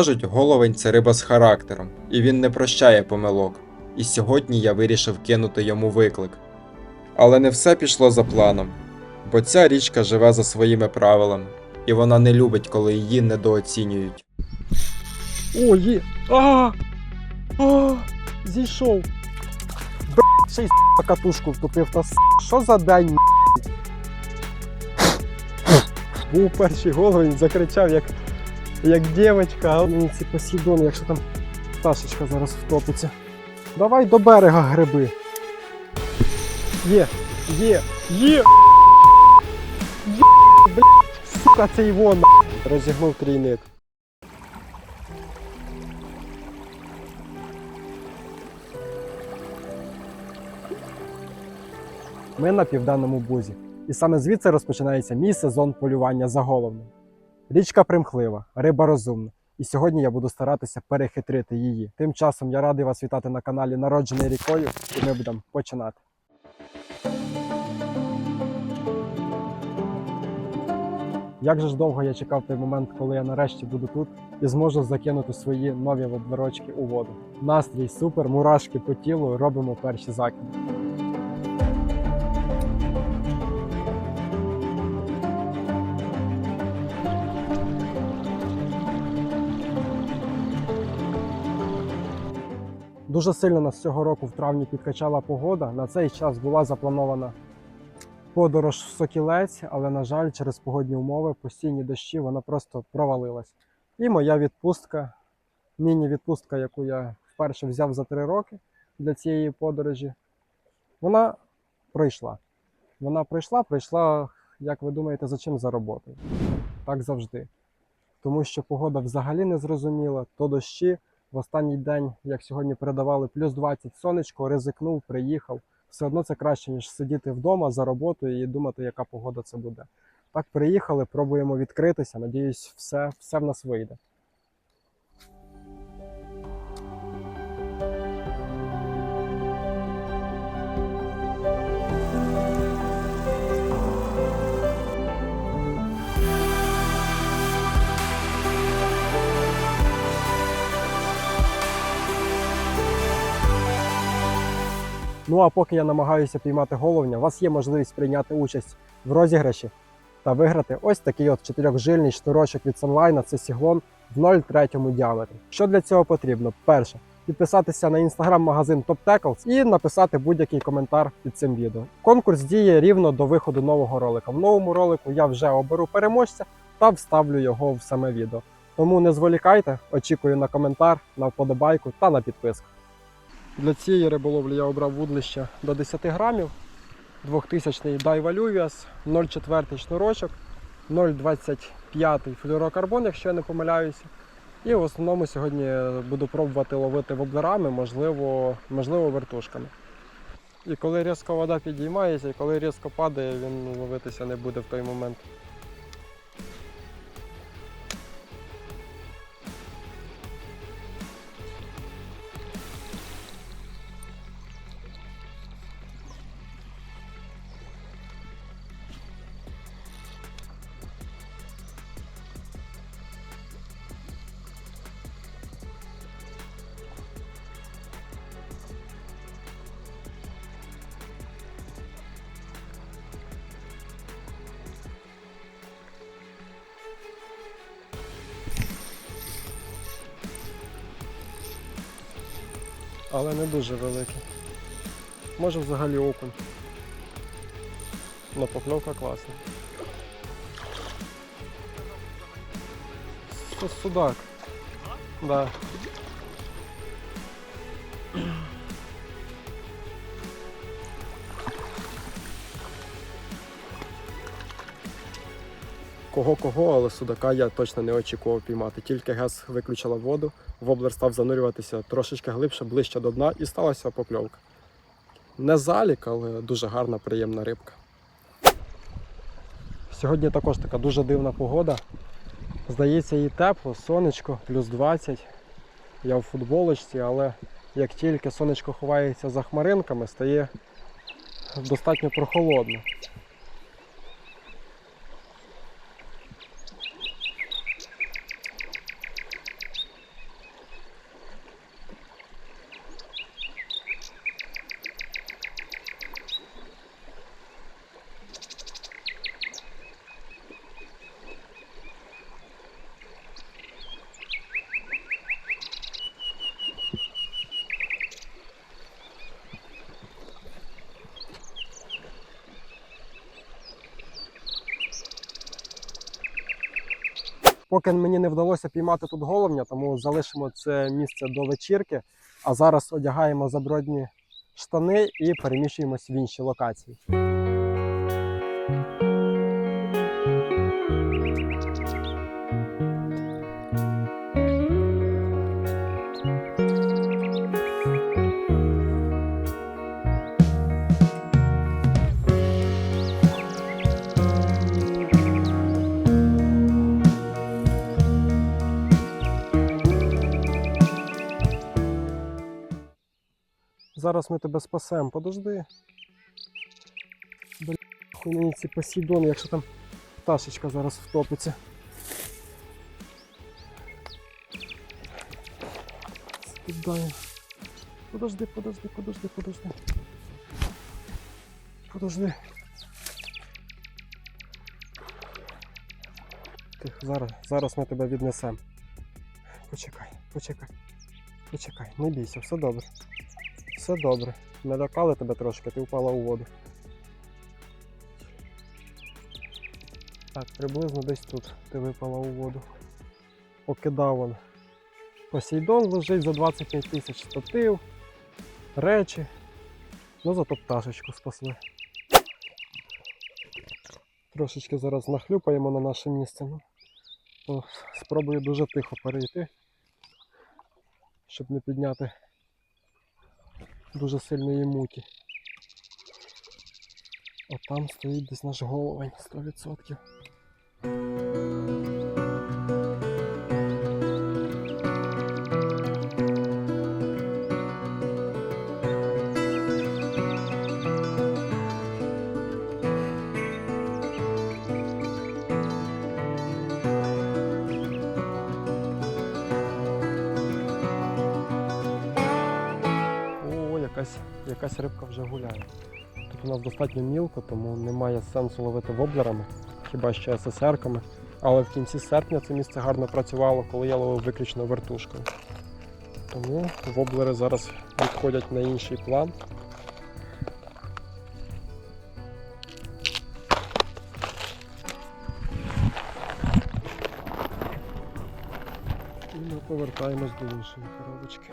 Кажуть, головень це риба з характером, і він не прощає помилок. І сьогодні я вирішив кинути йому виклик. Але не все пішло за планом, бо ця річка живе за своїми правилами, і вона не любить, коли її недооцінюють. О, є! А! А! Зійшов! Б**, ще й с**, катушку втопив та с**. Що за день? Був перший головень, закричав як, як дівчинка, а мені ці посідони, якщо там пташечка зараз втопиться. Давай до берега гриби. Є, є, є! Є, блядь, сука, це його. Розігнув трійник. Ми на південному бузі, і саме звідси розпочинається мій сезон полювання за головним. Річка примхлива, риба розумна, і сьогодні я буду старатися перехитрити її. Тим часом я радий вас вітати на каналі Народжений рікою, і ми будемо починати. Як же ж довго я чекав той момент, коли я нарешті буду тут і зможу закинути свої нові воблерочки у воду. Настрій супер, мурашки по тілу, робимо перші закиди. Дуже сильно нас цього року в травні підкачала погода. На цей час була запланована подорож в Сокілець, але, на жаль, через погодні умови, постійні дощі, вона просто провалилась. І моя відпустка, міні-відпустка, яку я вперше взяв за три роки для цієї подорожі, вона пройшла. Вона пройшла, прийшла, як ви думаєте, за чим за роботою? Так завжди. Тому що погода взагалі не зрозуміла, то дощі. В останній день, як сьогодні передавали, плюс 20 сонечко, ризикнув, приїхав. Все одно це краще, ніж сидіти вдома за роботою і думати, яка погода це буде. Так, приїхали, пробуємо відкритися. Надіюсь, все, все в нас вийде. Ну а поки я намагаюся піймати головня, у вас є можливість прийняти участь в розіграші та виграти ось такий от чотирьохжильний шнурочок від Sunline, це сіглон в 0,3 діаметрі. Що для цього потрібно? Перше, підписатися на інстаграм-магазин Top Tackles і написати будь-який коментар під цим відео. Конкурс діє рівно до виходу нового ролика. В новому ролику я вже оберу переможця та вставлю його в саме відео. Тому не зволікайте, очікую на коментар, на вподобайку та на підписку. Для цієї риболовлі я обрав вудлище до 10 грамів, 2000 Daiwa Luvias, 0,4 шнурочок, 0,25 флюорокарбон, якщо я не помиляюся. І в основному сьогодні буду пробувати ловити воблерами, можливо, можливо вертушками. І коли різко вода підіймається, і коли різко падає, він ловитися не буде в той момент. Але не дуже великий. Може взагалі окунь. Но покльовка класна. Судак. Да. Кого-кого, але судака я точно не очікував піймати. Тільки газ виключила воду, воблер став занурюватися трошечки глибше, ближче до дна і сталася покльовка. Не залік, але дуже гарна, приємна рибка. Сьогодні також така дуже дивна погода. Здається, їй тепло, сонечко, плюс 20. Я в футболочці, але як тільки сонечко ховається за хмаринками, стає достатньо прохолодно. Поки мені не вдалося піймати тут головня, тому залишимо це місце до вечірки. А зараз одягаємо забродні штани і переміщуємось в інші локації. Зараз ми тебе спасемо. Подожди. Бля, мені ці посідони, якщо там пташечка зараз втопиться. Скидаємо. Подожди, подожди, подожди, подожди. Подожди. Тихо, зараз, зараз ми тебе віднесемо. Почекай, почекай. Почекай, не бійся, все добре. Все добре. Налякали тебе трошки, ти впала у воду. Так, приблизно десь тут ти випала у воду. Покидав он. Посейдон лежить за 25 тисяч статив, речі. Ну зато пташечку спасли. Трошечки зараз нахлюпаємо на наше місце. Ну, спробую дуже тихо перейти, щоб не підняти дуже сильної муті. От там стоїть десь наш головень 100%. Якась, якась рибка вже гуляє. Тут у нас достатньо мілко, тому немає сенсу ловити воблерами, хіба що ССРками. Але в кінці серпня це місце гарно працювало, коли я ловив виключно вертушкою. Тому воблери зараз відходять на інший план. І ми повертаємось до іншої коробочки.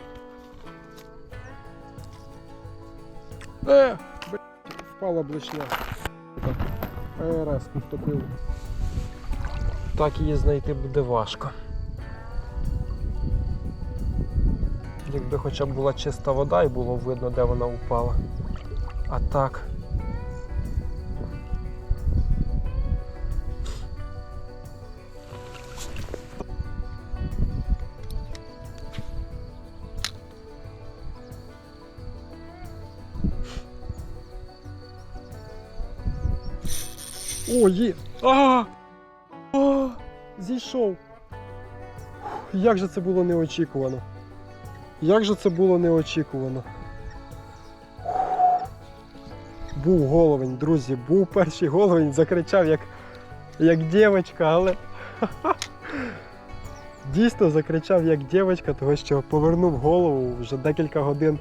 Е, блядь, впала блишня. РС втопив. Так її знайти буде важко. Якби хоча б була чиста вода і було видно, де вона упала. А так. О, є! А! А! Зійшов! Як же це було неочікувано? Як же це було неочікувано? Був головень, друзі, був перший головень, закричав як, як дівчинка, але дійсно закричав як дівчинка, тому що повернув голову вже декілька годин.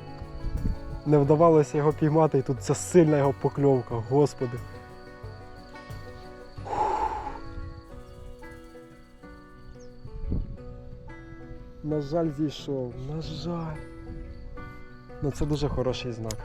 Не вдавалося його піймати, і тут ця сильна його покльовка, господи. На жаль, зійшов. На жаль. Ну це дуже хороший знак.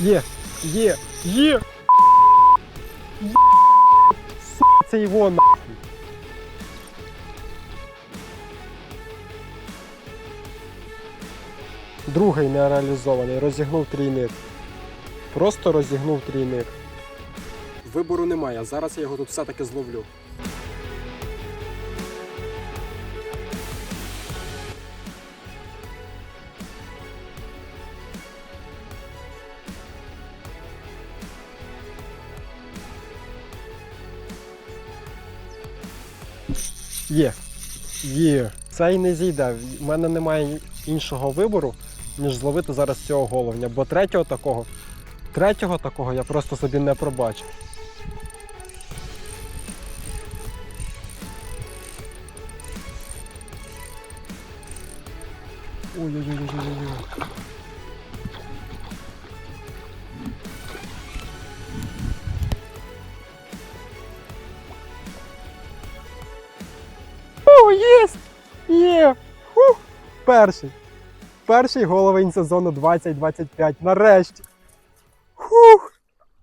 Є, є, є! Це его нахуй. Другий нереалізований, розігнув трійник. Просто розігнув трійник. Вибору немає, зараз я його тут все-таки зловлю. Є. Є. Цей не зійде. У мене немає іншого вибору, ніж зловити зараз цього головня. Бо третього такого Третього такого я просто собі не пробачив. Ой-ой-ой-ой-ой. Перший. Перший головень сезону 2025. Нарешті. Фух!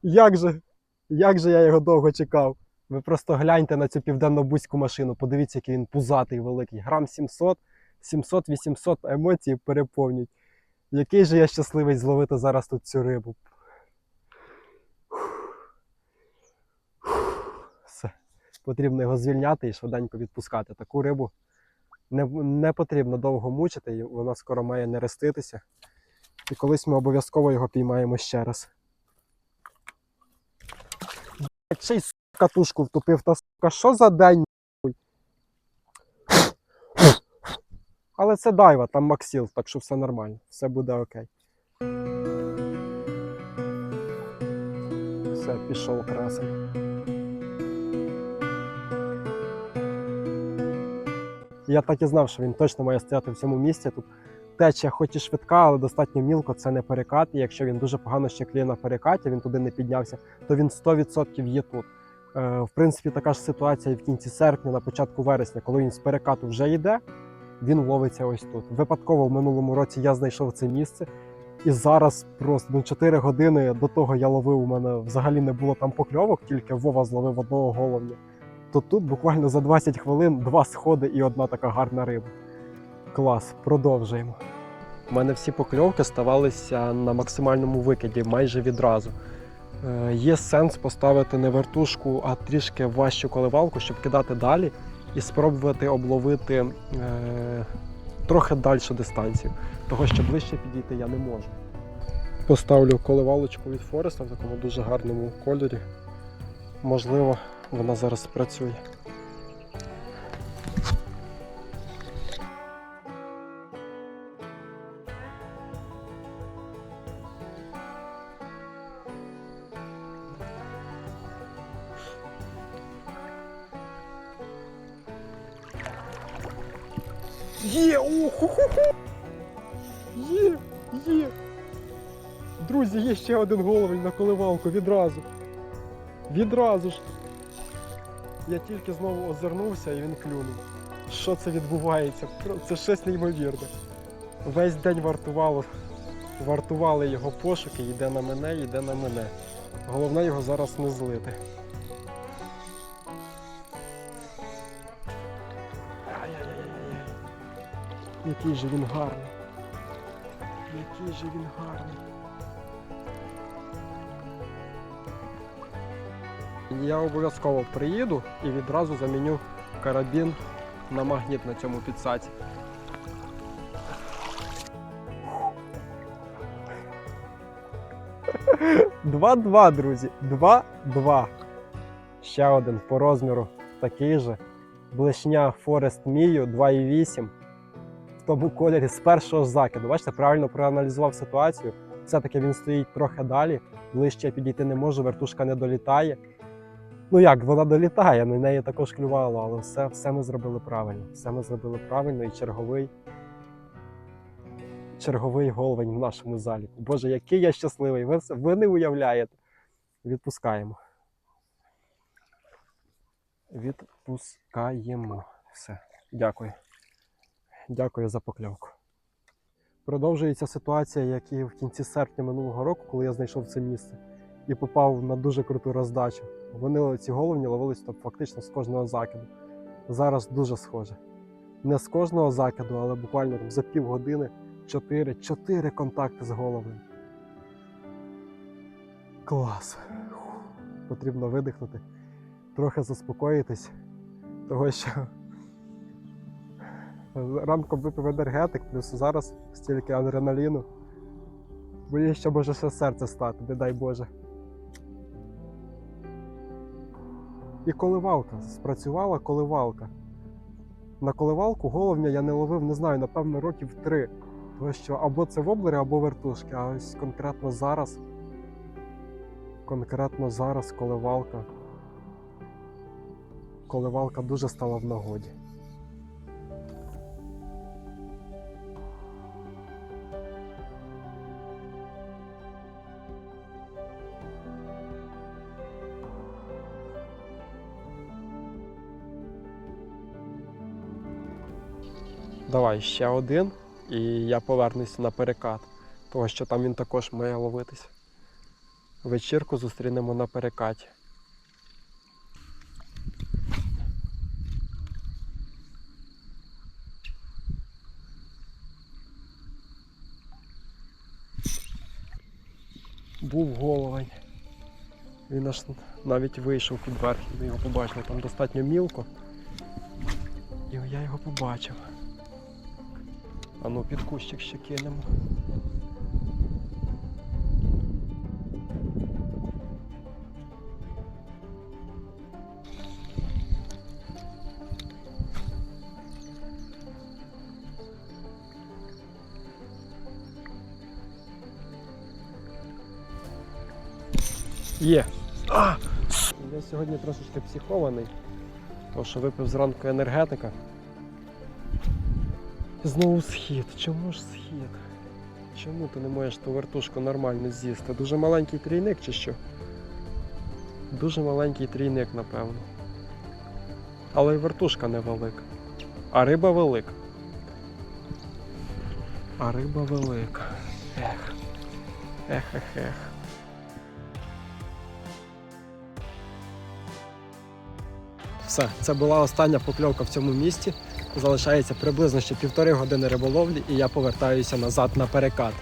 Як же, як же я його довго чекав. Ви просто гляньте на цю південно-бузьку машину. Подивіться, який він пузатий великий. Грам 700, 700-800 емоцій переповнюють. Який же я щасливий зловити зараз тут цю рибу. Все. Потрібно його звільняти і швиденько відпускати. Таку рибу не, не потрібно довго мучити, і вона скоро має нереститися. І колись ми обов'язково його піймаємо ще раз. Ще й с**, катушку втопив, та сука, що за день? Але це дайва, там Максіл, так що все нормально, все буде окей. Все, пішов красень. Я так і знав, що він точно має стояти в цьому місці. Тут течія хоч і швидка, але достатньо мілко, це не перекат. І якщо він дуже погано ще кліє на перекаті, він туди не піднявся, то він 100% є тут. Е, в принципі, така ж ситуація і в кінці серпня, на початку вересня, коли він з перекату вже йде, він ловиться ось тут. Випадково в минулому році я знайшов це місце. І зараз просто ну, 4 години до того я ловив. У мене взагалі не було там покльовок, тільки Вова зловив одного головня. То тут буквально за 20 хвилин два сходи і одна така гарна риба. Клас, продовжуємо. У мене всі покльовки ставалися на максимальному викиді майже відразу. Е, є сенс поставити не вертушку, а трішки важчу коливалку, щоб кидати далі і спробувати обловити е, трохи дальшу дистанцію, того що ближче підійти я не можу. Поставлю коливалочку від Фореста в такому дуже гарному кольорі. Можливо, вона зараз спрацює. Є! О-ху-ху-ху! Є! Є! Друзі, є ще один головень на коливалку відразу. Відразу ж. Я тільки знову озирнувся і він клюнув. Що це відбувається? Це щось неймовірне. Весь день вартувало, вартували його пошуки, йде на мене, йде на мене. Головне його зараз не злити. Який же він гарний. Який же він гарний. Я обов'язково приїду і відразу заміню карабін на магніт на цьому підсаці. Два-два, друзі. Два-два. Ще один по розміру такий же. Блешня Forest Mio 2,8. В тому кольорі з першого закиду. Бачите, правильно проаналізував ситуацію. Все-таки він стоїть трохи далі. Ближче я підійти не можу, вертушка не долітає. Ну як, вона долітає, на неї також клювало, але все, все ми зробили правильно. Все ми зробили правильно і черговий. Черговий головень в нашому заліку. Боже, який я щасливий! Ви, ви не уявляєте. Відпускаємо. Відпускаємо. Все. Дякую. Дякую за покльовку. Продовжується ситуація, як і в кінці серпня минулого року, коли я знайшов це місце і попав на дуже круту роздачу. Вони ці головні ловились там, фактично з кожного закиду. Зараз дуже схоже. Не з кожного закиду, але буквально там, за півгодини 4, 4 контакти з головою. Клас. Фух. Потрібно видихнути, трохи заспокоїтись, того що ранком випив енергетик, плюс зараз стільки адреналіну. Боюсь, що може ще серце стати, не дай Боже. І коливалка. Спрацювала коливалка. На коливалку головня я не ловив, не знаю, напевно, років три. Тому що або це воблери, або вертушки. А ось конкретно зараз конкретно зараз коливалка. Коливалка дуже стала в нагоді. Давай ще один, і я повернуся на перекат, того що там він також має ловитись. Вечірку зустрінемо на перекаті. Був головень. Він аж навіть вийшов під верх, ми його побачили. Там достатньо мілко. І я його побачив. А ну під кущик ще кинемо. Є. А! Я сьогодні трошечки психований, тому що випив зранку енергетика. Знову схід. Чому ж схід? Чому ти не можеш ту вертушку нормально з'їсти? Дуже маленький трійник чи що? Дуже маленький трійник, напевно. Але й вертушка невелика. А риба велика. А риба велика. Ех. Ех, Все, це була остання покльовка в цьому місті. Залишається приблизно ще півтори години риболовлі, і я повертаюся назад на перекат.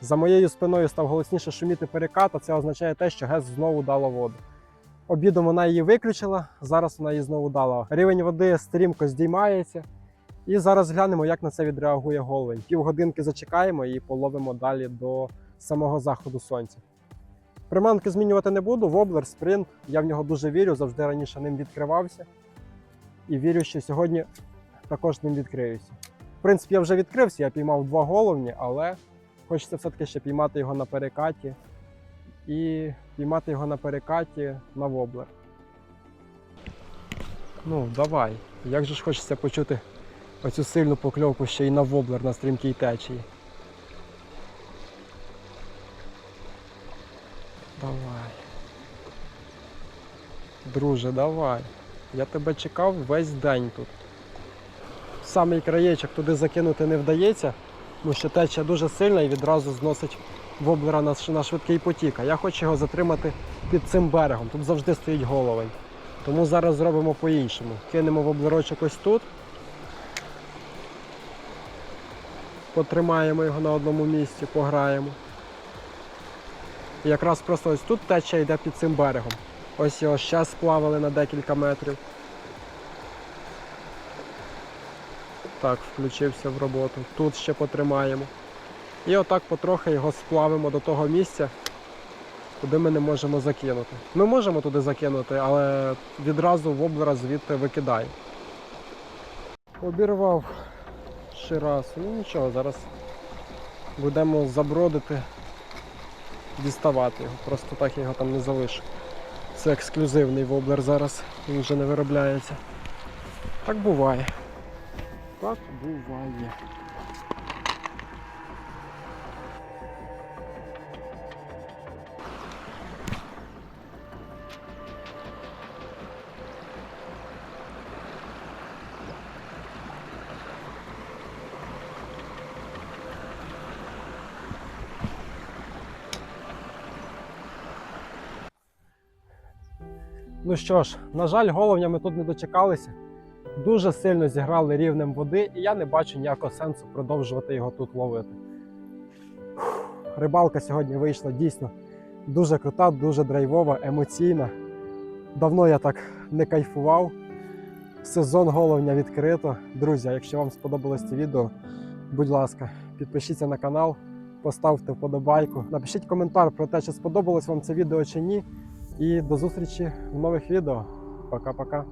За моєю спиною став голосніше шуміти перекат, а це означає те, що ГЕС знову дала воду. Обідом вона її виключила, зараз вона її знову дала. Рівень води стрімко здіймається. І зараз глянемо, як на це відреагує головень. Півгодинки зачекаємо і половимо далі до самого заходу сонця. Приманки змінювати не буду. Воблер, спринт. Я в нього дуже вірю, завжди раніше ним відкривався. І вірю, що сьогодні також ним відкриюся. В принципі, я вже відкрився, я піймав два головні, але хочеться все-таки ще піймати його на перекаті і піймати його на перекаті на воблер. Ну, давай. Як же ж хочеться почути оцю сильну покльовку ще й на воблер на стрімкій течії. Давай. Друже, давай. Я тебе чекав весь день тут. Самий краєчок туди закинути не вдається, тому що течія дуже сильна і відразу зносить воблера на, на швидкий потік. А я хочу його затримати під цим берегом. Тут завжди стоїть головень. Тому зараз зробимо по-іншому. Кинемо воблерочок ось тут. Потримаємо його на одному місці, пограємо. І якраз просто ось тут течія йде під цим берегом. Ось його ще сплавили на декілька метрів. Так, включився в роботу. Тут ще потримаємо. І отак потрохи його сплавимо до того місця, куди ми не можемо закинути. Ми можемо туди закинути, але відразу воблера звідти викидає. Обірвав ще раз. Ну нічого, зараз будемо забродити, діставати його. Просто так я його там не залишу. Це ексклюзивний воблер зараз, він вже не виробляється. Так буває. Так буває. Ну що ж, на жаль, головня ми тут не дочекалися. Дуже сильно зіграли рівнем води, і я не бачу ніякого сенсу продовжувати його тут ловити. Фух, Рибалка сьогодні вийшла дійсно дуже крута, дуже драйвова, емоційна. Давно я так не кайфував. Сезон головня відкрито. Друзі, якщо вам сподобалось це відео, будь ласка, підпишіться на канал, поставте вподобайку, напишіть коментар про те, чи сподобалось вам це відео чи ні. І до зустрічі в нових відео. Пока-пока.